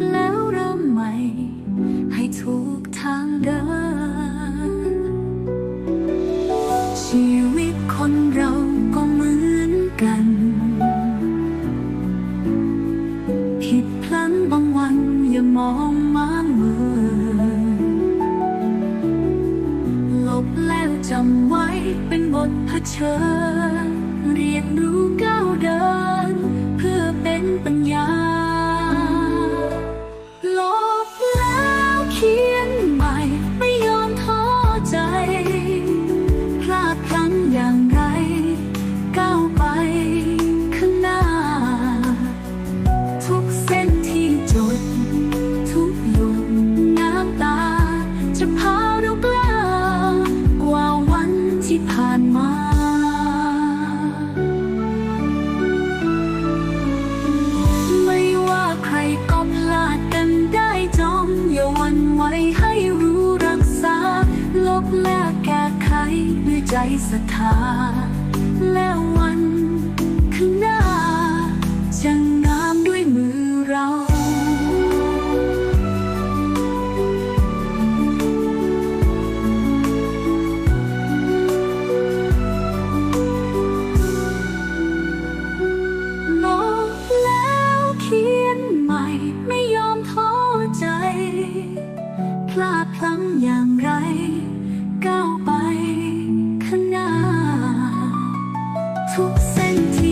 แล้วเริ่มใหม่ ให้ถูกทางเดิน ชีวิตคนเราก็เหมือนกัน ผิดพลั้งบางวันอย่ามองมาเมื่อลบแล้วจำไว้เป็นบทเผชิญ ศรัทธาแล้ววันข้างหน้าจะงามด้วยมือเราลบแล้วเขียนใหม่ไม่ยอมท้อใจ พลาดพลั้งอย่างไร ก้าวไป ข้า